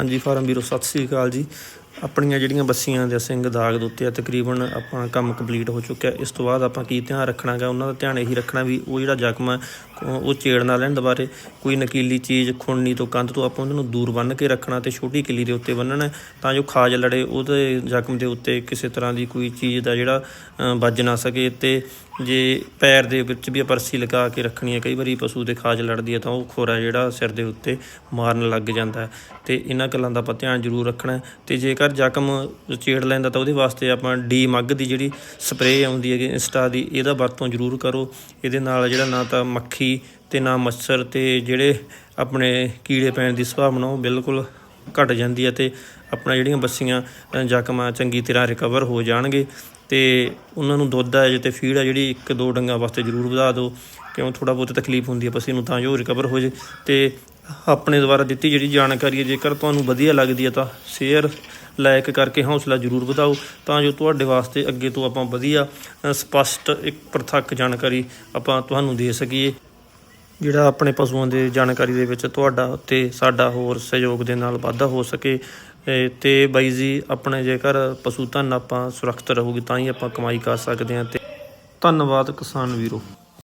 ਹਾਂਜੀ ਫਾਰਮ ਵੀਰੋ ਸਤਿ ਸ੍ਰੀ ਅਕਾਲ ਜੀ। ਆਪਣੀਆਂ ਜਿਹੜੀਆਂ ਬੱਸੀਆਂ ਦੇ ਸਿੰਘ ਦਾਗ ਦੇ ਉੱਤੇ ਆ, ਤਕਰੀਬਨ ਆਪਾਂ ਕੰਮ ਕੰਪਲੀਟ ਹੋ ਚੁੱਕਿਆ। ਇਸ ਤੋਂ ਬਾਅਦ ਆਪਾਂ ਕੀ ਧਿਆਨ ਰੱਖਣਾਗਾ, ਉਹਨਾਂ ਦਾ ਧਿਆਨ ਇਹੀ ਰੱਖਣਾ ਵੀ ਉਹ ਜਿਹੜਾ ਜ਼ਖਮ ਆ, ਉਹ ਉਹ ਚੇੜ ਨਾ ਲੈਣ ਦੁਬਾਰੇ। ਕੋਈ ਨਕੀਲੀ ਚੀਜ਼ ਖੁਣਨੀ ਤੋਂ ਕੰਧ ਤੋਂ ਆਪਾਂ ਉਹਨਾਂ ਨੂੰ ਦੂਰ ਬੰਨ੍ਹ ਕੇ ਰੱਖਣਾ ਤੇ ਛੋਟੀ ਕਿੱਲੀ ਦੇ ਉੱਤੇ ਬੰਨਣਾ ਤਾਂ ਜੋ ਖਾਜ ਲੜੇ, ਉਹਦੇ ਜ਼ਖਮ ਦੇ ਉੱਤੇ ਕਿਸੇ ਤਰ੍ਹਾਂ ਦੀ ਕੋਈ ਚੀਜ਼ ਦਾ ਜਿਹੜਾ ਵੱਜ ਨਾ ਸਕੇ ਤੇ ਜੇ ਪੈਰ ਦੇ ਵਿੱਚ ਵੀ ਆਪਾਂ ਰੱਸੀ ਲਗਾ ਕੇ ਰੱਖਣੀ ਹੈ ਕਈ ਵਾਰੀ ਪਸ਼ੂ ਦੇ ਖਾਜ ਲੜਦੀ ਹੈ ਤਾਂ ਉਹ ਖੋਰਾ ਜਿਹੜਾ ਸਿਰ ਦੇ ਉੱਤੇ ਮਾਰਨ ਲੱਗ ਜਾਂਦਾ। ਹੈ ਤੇ ਇਹਨਾਂ ਗੱਲਾਂ ਦਾ ਆਪਾਂ ਧਿਆਨ ਜ਼ਰੂਰ ਰੱਖਣਾ। ਹੈ ਜੇ ਜੇਕਰ ਜ਼ਖਮ ਚੇੜ ਲੈਂਦਾ ਤਾਂ ਉਹਦੇ ਵਾਸਤੇ ਆਪਾਂ ਡੀ ਮੱਗ ਦੀ ਜਿਹੜੀ ਸਪਰੇਅ ਆਉਂਦੀ ਹੈਗੀ ਇੰਸਟਾ ਦੀ, ਇਹਦਾ ਵਰਤੋਂ ਜ਼ਰੂਰ ਕਰੋ। ਇਹਦੇ ਨਾਲ ਜਿਹੜਾ ਨਾ ਤਾਂ ਮੱਖੀ ਤੇ ਨਾ ਮੱਛਰ ਤੇ ਜਿਹੜੇ ਆਪਣੇ ਕੀੜੇ ਪੈਣ ਦੀ ਸੰਭਾਵਨਾ ਉਹ ਬਿਲਕੁਲ ਘਟ ਜਾਂਦੀ ਹੈ ਤੇ ਆਪਣਾ ਜਿਹੜੀਆਂ ਬੱਸੀਆਂ ਜ਼ਖਮਾਂ ਚੰਗੀ ਤਰ੍ਹਾਂ ਰਿਕਵਰ ਹੋ ਜਾਣਗੇ ਤੇ ਉਹਨਾਂ ਨੂੰ ਦੁੱਧ ਆ ਤੇ ਫੀਡ ਆ ਜਿਹੜੀ ਇੱਕ ਦੋ ਡੰਗਾਂ ਵਾਸਤੇ ਜ਼ਰੂਰ ਵਧਾ ਦਿਓ। ਕਿਉਂ ਥੋੜਾ ਬਹੁਤ ਤਕਲੀਫ ਹੁੰਦੀ ਹੈ ਪਸ਼ੂ ਨੂੰ ਤਾਂ ਜੋ ਰਿਕਵਰ ਹੋ ਜੇ ਤੇ ਆਪਣੇ ਦੁਆਰਾ ਦਿੱਤੀ ਜਿਹੜੀ ਜਾਣਕਾਰੀ ਹੈ ਜੇਕਰ ਤੁਹਾਨੂੰ ਵਧੀਆ ਲੱਗਦੀ ਹੈ ਤਾਂ ਸ਼ੇਅਰ ਲਾਇਕ ਕਰਕੇ ਹੌਸਲਾ ਜ਼ਰੂਰ ਵਧਾਓ। ਤਾਂ ਜੋ ਤੁਹਾਡੇ ਵਾਸਤੇ ਅੱਗੇ ਤੋਂ ਆਪਾਂ ਵਧੀਆ ਅ, ਸਪਸ਼ਟ ਇੱਕ ਪ੍ਰਤੱਖ ਜਾਣਕਾਰੀ ਆਪਾਂ ਤੁਹਾਨੂੰ ਦੇ ਸਕੀਏ। ਜਿਹੜਾ ਆਪਣੇ ਪਸ਼ੂਆਂ ਦੇ ਜਾਣਕਾਰੀ ਦੇ ਵਿੱਚ ਤੁਹਾਡਾ ਤੇ ਸਾਡਾ ਹੋਰ ਸਹਿਯੋਗ ਦੇ ਨਾਲ ਵਾਧਾ ਹੋ ਸਕੇ ਇਹ ਤੇ ਬਾਈ ਜੀ ਆਪਣੇ ਜੇਕਰ ਪਸ਼ੂ ਧਨ ਆਪਾਂ ਸੁਰੱਖਿਅਤ ਰਹੂਗੀ ਤਾਂ ਹੀ ਆਪਾਂ ਕਮਾਈ ਕਰ ਸਕਦੇ ਹਾਂ ਤੇ ਧੰਨਵਾਦ ਕਿਸਾਨ ਵੀਰੋ।